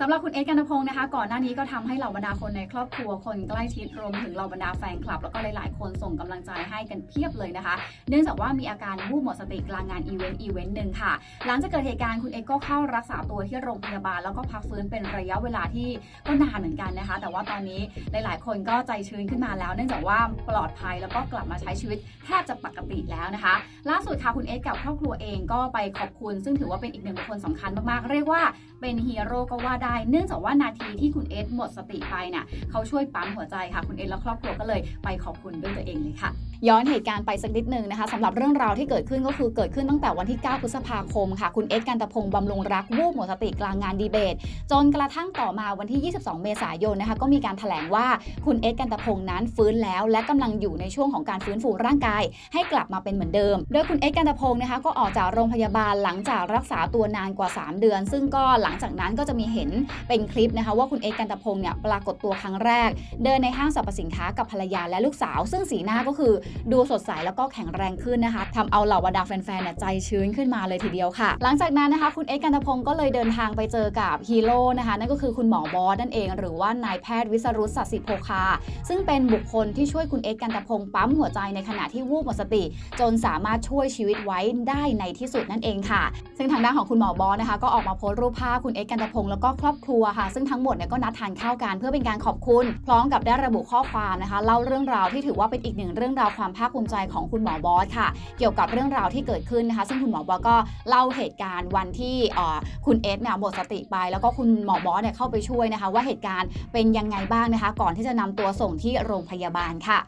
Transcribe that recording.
สำหรับคุณเอกันพงศ์นะคะ ก่อนหน้านี้ก็ทำให้เหล่าบรรดาคนในครอบครัวคนใกล้ชิดรวมถึงเหล่าบรรดาแฟนคลับ แล้วก็หลายๆ คนส่งกำลังใจให้กันเพียบเลยนะคะ เนื่องจากว่ามีอาการวูบหมดสติกลางงานอีเวนต์อีเวนต์หนึ่งค่ะ หลังจากเกิดเหตุการณ์คุณเอกก็เข้ารักษาตัวที่โรงพยาบาลแล้วก็พักฟื้นเป็นระยะเวลาที่ก็นานเหมือนกันนะคะ แต่ว่าตอนนี้หลาย ๆ คนก็ใจชื้นขึ้นมาแล้ว เนื่องจากว่าปลอดภัยแล้วก็กลับมาใช้ชีวิตแทบจะปกติแล้วนะคะ ล่าสุดค่ะคุณเอสกับครอบครัวเองก็ไปขอบคุณ ซึ่งถือว่าเป็นอีกหนึ่งบุคคลสำคัญมากๆเรียกว่า เป็นฮีโร่ก็ว่าได้ เนื่องจากว่านาทีที่คุณเอสหมดสติไปเนี่ยเขาช่วยปั๊มหัวใจค่ะ คุณเอสและครอบครัวก็เลยไปขอบคุณด้วยตัวเองเลยค่ะ ย้อนเหตุการณ์ไปสักนิดหนึ่งนะคะสำหรับเรื่องราวที่เกิดขึ้นก็คือเกิดขึ้นตั้งแต่วันที่ 9 พฤษภาคมค่ะ คุณเอสกันตะพงศ์บำรุงรักวูบหมดสติกลางงานดีเบต จนกระทั่งต่อมาวันที่ 22 เมษายนนะคะก็มีการแถลงว่าคุณเอสกันตะพงศ์นั้นฟื้นแล้ว และกำลังอยู่ในช่วงของการฟื้นฟูร่างกาย ให้กลับมาเป็นเหมือนเดิม โดยคุณเอสกันตะพงศ์นะคะก็ออกจากโรงพยาบาลหลังจากรักษาตัวนานกว่า 3 เดือน ซึ่งก็หลังจากนั้นก็จะมีเห็นเป็นคลิปนะคะว่าคุณเอสกันตะพงศ์เนี่ยปรากฏตัวครั้งแรก เดินในห้างสรรพสินค้ากับภรรยาและลูกสาว ซึ่งสีหน้าก็คือดูสดใสแล้วก็แข็งแรงขึ้นนะคะทำเอาเหล่าบรรดาแฟนๆเนี่ยใจชื้นขึ้นมาเลยทีเดียวค่ะ หลังจากนั้นนะคะคุณเอ็กกันตพงศ์ก็เลยเดินทางไปเจอกับฮีโร่นะคะนั่นก็คือคุณหมอบอสนั่นเอง หรือว่านายแพทย์วิสรุตสัสิโภคา ซึ่งเป็นบุคคลที่ช่วยคุณเอ็กกันตพงศ์ปั๊มหัวใจในขณะที่วูบหมดสติ จนสามารถช่วยชีวิตไว้ได้ในที่สุดนั่นเองค่ะ ซึ่งทางด้านของคุณหมอบอสนะคะ ก็ออกมาโพสต์รูปภาพคุณเอ็กกันตพงศ์แล้วก็ครอบครัวค่ะ ซึ่งทั้งหมดเนี่ยก็นัดทานข้าวกันเพื่อเป็นการขอบคุณ พร้อมกับได้ระบุข้อความนะคะ เล่าเรื่องราวที่ถือว่าเป็นอีกหนึ่งเรื่องราวความภาคภูมิใจของคุณหมอบอสค่ะ เกี่ยวกับเรื่องราวที่เกิดขึ้นนะคะ ซึ่งคุณหมอบอสก็เล่าเหตุการณ์วันที่คุณเอสเนี่ยหมดสติไป แล้วก็คุณหมอบอสเนี่ยเข้าไปช่วยนะคะ ว่าเหตุการณ์เป็นยังไงบ้างนะคะ ก่อนที่จะนำตัวส่งที่โรงพยาบาลค่ะ